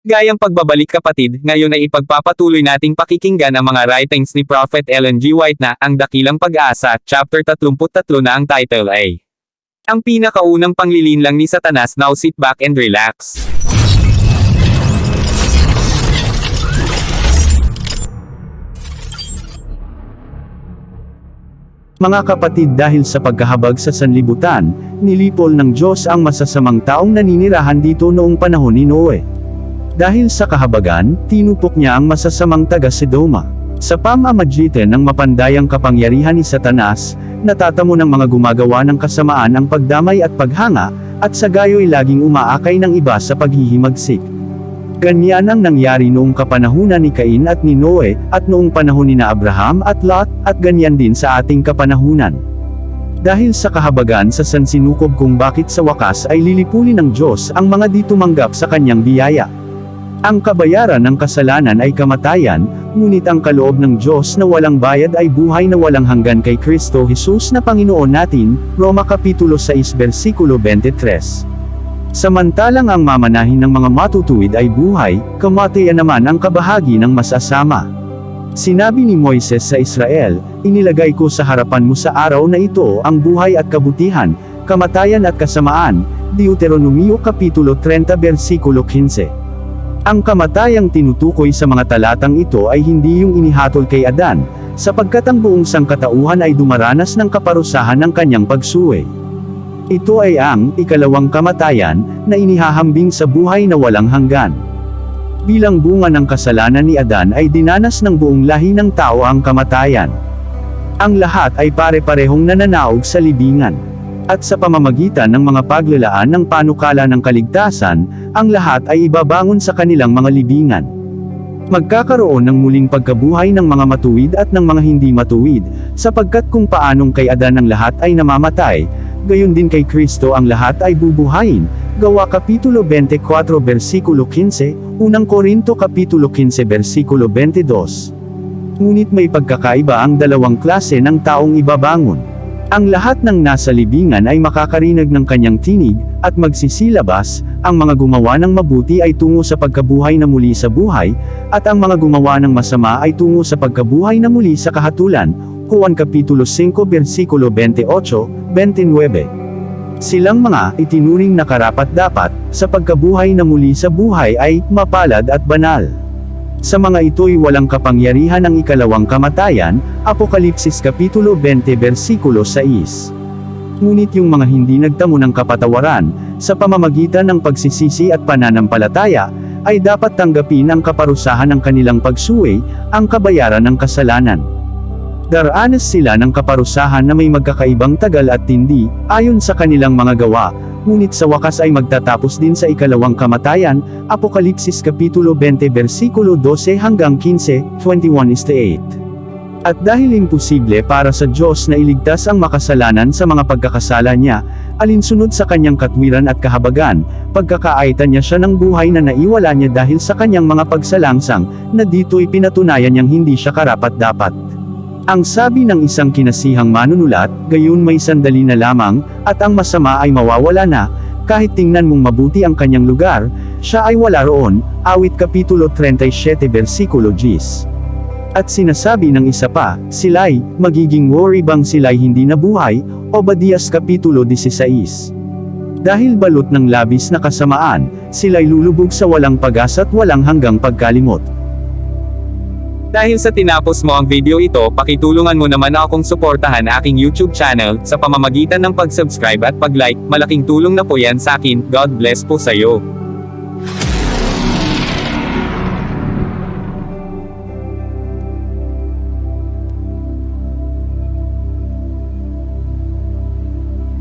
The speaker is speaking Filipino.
Gayang pagbabalik kapatid, ngayon ay ipagpapatuloy nating pakikinggan ang mga writings ni Prophet Ellen G. White na Ang Dakilang Pag-asa, chapter 33 na ang title ay Ang pinakaunang panglilinlang ni Satanas Now sit back and relax. Mga kapatid dahil sa pagkahabag sa sanlibutan, nilipol ng Diyos ang masasamang taong naninirahan dito noong panahon ni Noe. Dahil sa kahabagan, tinupok niya ang masasamang taga Sedoma. Sa pamamagitan ng mapandayang kapangyarihan ni Satanas, natatamo ng mga gumagawa ng kasamaan ang pagdamay at paghanga, at sa gayo'y laging umaakay ng iba sa paghihimagsik. Ganyan ang nangyari noong kapanahunan ni Cain at ni Noe, at noong panahon ni na Abraham at Lot, at ganyan din sa ating kapanahunan. Dahil sa kahabagan sa sansinukob kung bakit sa wakas ay lilipulin ng Diyos ang mga di tumanggap sa kanyang biyaya. Ang kabayaran ng kasalanan ay kamatayan, ngunit ang kaloob ng Diyos na walang bayad ay buhay na walang hanggan kay Kristo Jesus na Panginoon natin, Roma Kapitulo 6 versikulo 23. Samantalang ang mamanahin ng mga matutuwid ay buhay, kamatayan naman ang kabahagi ng masasama. Sinabi ni Moises sa Israel, inilagay ko sa harapan mo sa araw na ito ang buhay at kabutihan, kamatayan at kasamaan, Deuteronomio Kapitulo 30 versikulo 15. Ang kamatayang tinutukoy sa mga talatang ito ay hindi yung inihatol kay Adan, sapagkat ang buong sangkatauhan ay dumaranas ng kaparusahan ng kanyang pagsuwe. Ito ay ang ikalawang kamatayan na inihahambing sa buhay na walang hanggan. Bilang bunga ng kasalanan ni Adan ay dinanas ng buong lahi ng tao ang kamatayan. Ang lahat ay pare-parehong nananaog sa libingan. At sa pamamagitan ng mga paglalaan ng panukala ng kaligtasan, ang lahat ay ibabangon sa kanilang mga libingan. Magkakaroon ng muling pagkabuhay ng mga matuwid at ng mga hindi matuwid, sapagkat kung paanong kay Adan ang lahat ay namamatay, gayon din kay Kristo ang lahat ay bubuhayin. Gawa Kapitulo 24 versikulo 15, Unang Korinto Kapitulo 15 versikulo 22. Ngunit may pagkakaiba ang dalawang klase ng taong ibabangon. Ang lahat ng nasa libingan ay makakarinig ng kanyang tinig, at magsisilabas, ang mga gumawa ng mabuti ay tungo sa pagkabuhay na muli sa buhay, at ang mga gumawa ng masama ay tungo sa pagkabuhay na muli sa kahatulan. Juan Kapitulo 5 versikulo 28, 29. Silang mga itinuring na karapat-dapat, sa pagkabuhay na muli sa buhay ay mapalad at banal. Sa mga ito'y walang kapangyarihan ang ikalawang kamatayan, Apokalipsis Kapitulo 20 versikulo 6. Ngunit yung mga hindi nagtamo ng kapatawaran, sa pamamagitan ng pagsisisi at pananampalataya, ay dapat tanggapin ang kaparusahan ng kanilang pagsuway, ang kabayaran ng kasalanan. Daranas sila ng kaparusahan na may magkakaibang tagal at tindi, ayon sa kanilang mga gawa, ngunit sa wakas ay magtatapos din sa ikalawang kamatayan, Apokalipsis Kapitulo 20 versikulo 12 hanggang 15, 21-8. At dahil imposible para sa Diyos na iligtas ang makasalanan sa mga pagkakasala niya, alinsunod sa kanyang katwiran at kahabagan, pagkakaaitan niya siya ng buhay na naiwala niya dahil sa kanyang mga pagsalangsang, na dito'y pinatunayan niyang hindi siya karapat-dapat. Ang sabi ng isang kinasihang manunulat, gayon may sandali na lamang, at ang masama ay mawawala na, kahit tingnan mong mabuti ang kanyang lugar, siya ay wala roon, awit kapitulo 37 versikulo 10. At sinasabi ng isa pa, sila'y, magiging worry bang sila'y hindi nabuhay, Obadias Kapitulo 16. Dahil balot ng labis na kasamaan, sila'y lulubog sa walang pag-asa at walang hanggang pagkalimot. Dahil sa tinapos mo ang video ito, pakitulungan mo naman akong suportahan aking YouTube channel, sa pamamagitan ng pag-subscribe at pag-like, malaking tulong na po yan sa akin, God bless po sa'yo.